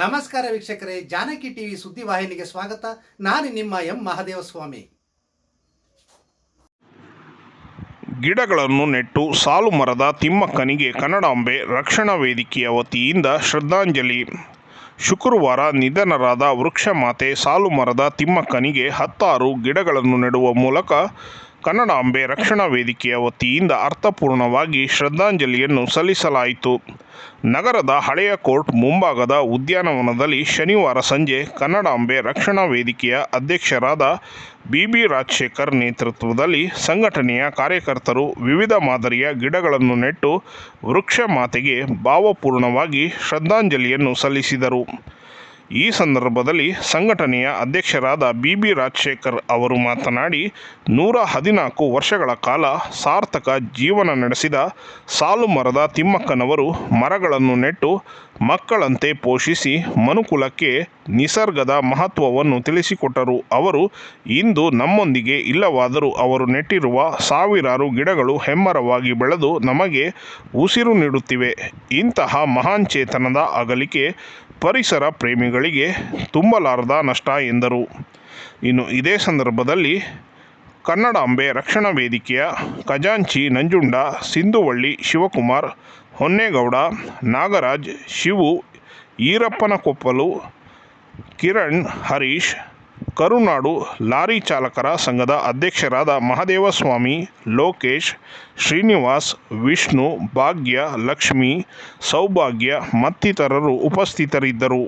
ನಮಸ್ಕಾರ ವೀಕ್ಷಕರೇ, ಜಾನಕಿ ಟಿವಿ ಸುದ್ದಿವಾಹಿನಿಗೆ ಸ್ವಾಗತ. ನಾನು ನಿಮ್ಮ ಎಂ ಮಹದೇವಸ್ವಾಮಿ. ಗಿಡಗಳನ್ನು ನೆಟ್ಟು ಸಾಲು ಮರದ ತಿಮ್ಮಕ್ಕನಿಗೆ ಕನ್ನಡಾಂಬೆ ರಕ್ಷಣಾ ವೇದಿಕೆಯ ವತಿಯಿಂದ ಶ್ರದ್ಧಾಂಜಲಿ. ಶುಕ್ರವಾರ ನಿಧನರಾದ ವೃಕ್ಷಮಾತೆ ಸಾಲು ಮರದ ತಿಮ್ಮಕ್ಕನಿಗೆ ಹತ್ತಾರು ಗಿಡಗಳನ್ನು ನೆಡುವ ಮೂಲಕ ಕನ್ನಡಾಂಬೆ ರಕ್ಷಣಾ ವೇದಿಕೆಯ ವತಿಯಿಂದ ಅರ್ಥಪೂರ್ಣವಾಗಿ ಶ್ರದ್ಧಾಂಜಲಿಯನ್ನು ಸಲ್ಲಿಸಲಾಯಿತು. ನಗರದ ಹಳೆಯ ಕೋರ್ಟ್ ಮುಂಭಾಗದ ಉದ್ಯಾನವನದಲ್ಲಿ ಶನಿವಾರ ಸಂಜೆ ಕನ್ನಡಾಂಬೆ ರಕ್ಷಣಾ ವೇದಿಕೆಯ ಅಧ್ಯಕ್ಷರಾದ ಬಿ ಬಿ ರಾಜಶೇಖರ್ ನೇತೃತ್ವದಲ್ಲಿ ಸಂಘಟನೆಯ ಕಾರ್ಯಕರ್ತರು ವಿವಿಧ ಮಾದರಿಯ ಗಿಡಗಳನ್ನು ನೆಟ್ಟು ವೃಕ್ಷ ಮಾತೆಗೆ ಭಾವಪೂರ್ಣವಾಗಿ ಶ್ರದ್ಧಾಂಜಲಿಯನ್ನು ಸಲ್ಲಿಸಿದರು. ಈ ಸಂದರ್ಭದಲ್ಲಿ ಸಂಘಟನೆಯ ಅಧ್ಯಕ್ಷರಾದ ಬಿ ಬಿ ರಾಜಶೇಖರ್ ಅವರು ಮಾತನಾಡಿ, ನೂರ ಹದಿನಾಲ್ಕು ವರ್ಷಗಳ ಕಾಲ ಸಾರ್ಥಕ ಜೀವನ ನಡೆಸಿದ ಸಾಲು ಮರದ ತಿಮ್ಮಕ್ಕನವರು ಮರಗಳನ್ನು ನೆಟ್ಟು ಮಕ್ಕಳಂತೆ ಪೋಷಿಸಿ ಮನುಕುಲಕ್ಕೆ ನಿಸರ್ಗದ ಮಹತ್ವವನ್ನು ತಿಳಿಸಿಕೊಟ್ಟರು. ಅವರು, ಇಂದು ನಮ್ಮೊಂದಿಗೆ ಇಲ್ಲವಾದರೂ ಅವರು ನೆಟ್ಟಿರುವ ಸಾವಿರಾರು ಗಿಡಗಳು ಹೆಮ್ಮರವಾಗಿ ಬೆಳೆದು ನಮಗೆ ಉಸಿರು ನೀಡುತ್ತಿವೆ. ಇಂತಹ ಮಹಾನ್ ಚೇತನದ ಅಗಲಿಕೆ ಪರಿಸರ ಪ್ರೇಮಿಗಳಿಗೆ ತುಂಬಲಾರದ ನಷ್ಟ ಎಂದರು. ಇನ್ನು ಇದೇ ಸಂದರ್ಭದಲ್ಲಿ ಕನ್ನಡಾಂಬೆ ರಕ್ಷಣಾ ವೇದಿಕೆಯ ಖಜಾಂಚಿ ನಂಜುಂಡ, ಸಿಂಧುವಳ್ಳಿ, ಶಿವಕುಮಾರ್, ಹೊನ್ನೇಗೌಡ, ನಾಗರಾಜ್, ಶಿವು, ಈರಪ್ಪನಕೊಪ್ಪಲು, ಕಿರಣ್, ಹರೀಶ್ ಕರುನಾಡು ಲಾರಿ ಚಾಲಕರ ಸಂಘದ ಅಧ್ಯಕ್ಷರಾದ ಮಹದೇವಸ್ವಾಮಿ ಲೋಕೇಶ್ ಶ್ರೀನಿವಾಸ್ ವಿಷ್ಣು ಭಾಗ್ಯ ಲಕ್ಷ್ಮಿ ಸೌಭಾಗ್ಯ ಮತ್ತಿತರರು ಉಪಸ್ಥಿತರಿದ್ದರು.